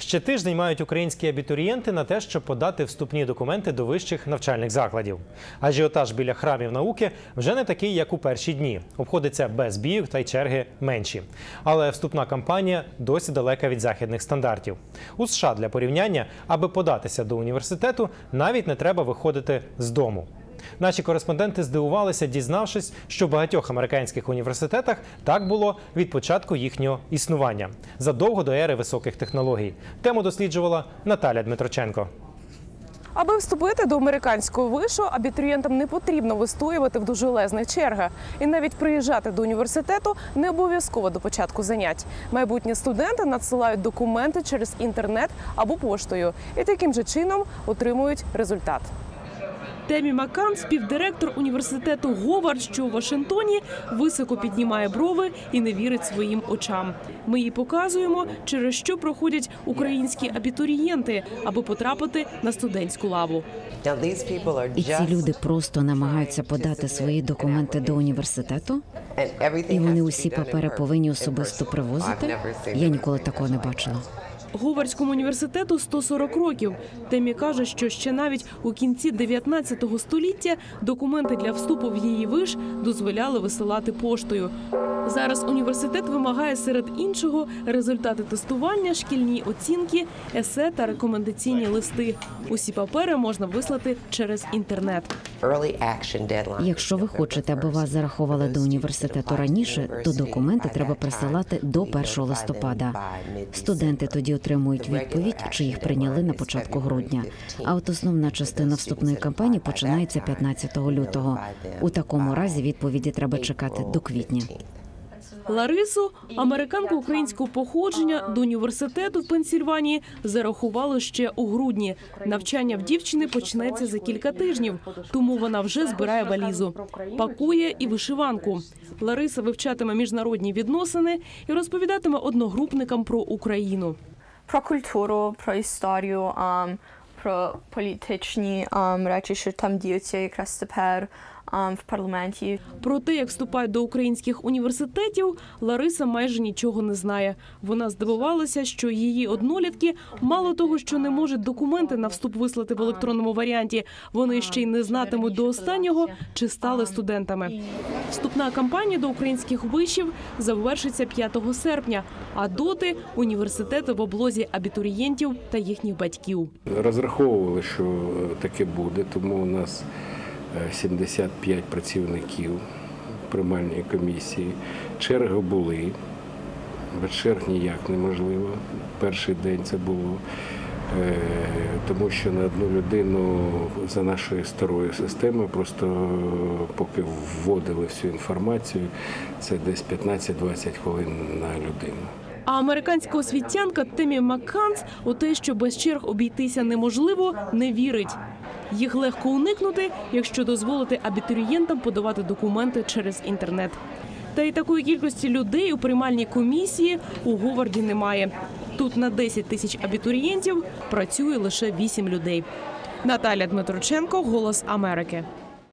Ще тиждень мають українські абітурієнти на те, щоб подати вступні документи до вищих навчальних закладів. Ажіотаж біля храмів науки вже не такий, як у перші дні. Обходиться без бійок та й черги менші. Але вступна кампанія досі далека від західних стандартів. У США для порівняння, аби податися до університету, навіть не треба виходити з дому. Наші кореспонденти здивувалися, дізнавшись, що в багатьох американських університетах так було від початку їхнього існування задовго до ери високих технологій. Тему досліджувала Наталя Дмитроченко. Аби вступити до американського вишу, абітурієнтам не потрібно вистоювати в довжелезних чергах. І навіть приїжджати до університету не обов'язково до початку занять. Майбутні студенти надсилають документи через інтернет або поштою і таким же чином отримують результат. Темі Маккан, співдиректор університету Говард, що у Вашингтоні, високо піднімає брови і не вірить своїм очам. Ми їй показуємо, через що проходять українські абітурієнти, аби потрапити на студентську лаву. І ці люди просто намагаються подати свої документи до університету, і вони усі папери повинні особисто привозити. Я ніколи такого не бачила. Говардському університету 140 років. Темі каже, що ще навіть у кінці 19 століття документи для вступу в її виш дозволяли висилати поштою. Зараз університет вимагає серед іншого результати тестування, шкільні оцінки, есе та рекомендаційні листи. Усі папери можна вислати через інтернет. Якщо ви хочете, аби вас зарахували до університету раніше, то документи треба присилати до 1 листопада. Студенти тоді отримують відповідь, чи їх прийняли на початку грудня. А от основна частина вступної кампанії починається 15 лютого. У такому разі відповіді треба чекати до квітня. Ларису, американку українського походження, до університету в Пенсільванії зарахували ще у грудні. Навчання в дівчини почнеться за кілька тижнів, тому вона вже збирає валізу, пакує і вишиванку. Лариса вивчатиме міжнародні відносини і розповідатиме одногрупникам про Україну. про культуру, про історію, про політичні ам, речі, що там діються якраз тепер ам, в парламенті. Про те, як вступають до українських університетів, Лариса майже нічого не знає. Вона здивувалася, що її однолітки мало того, що не можуть документи на вступ вислати в електронному варіанті, вони ще й не знатимуть до останнього, чи стали студентами. Вступна кампанія до українських вишів завершиться 5 серпня. А доти університети в облозі абітурієнтів та їхніх батьків. Розраховували, що е, таке буде, тому у нас е, 75 працівників приймальної комісії. Черги були. Без черг ніяк неможливо. Перший день це було. Е, Тому що на одну людину за нашою старою системою, просто е, поки вводили всю інформацію, це десь 15-20 хвилин на людину. А американська освітянка Темі Макканс у те, що без черг обійтися неможливо, не вірить. Їх легко уникнути, якщо дозволити абітурієнтам подавати документи через інтернет. Та й такої кількості людей у приймальній комісії у Говарді немає. Тут на 10 тисяч абітурієнтів працює лише 8 людей. Наталя Дмитроченко, Голос Америки.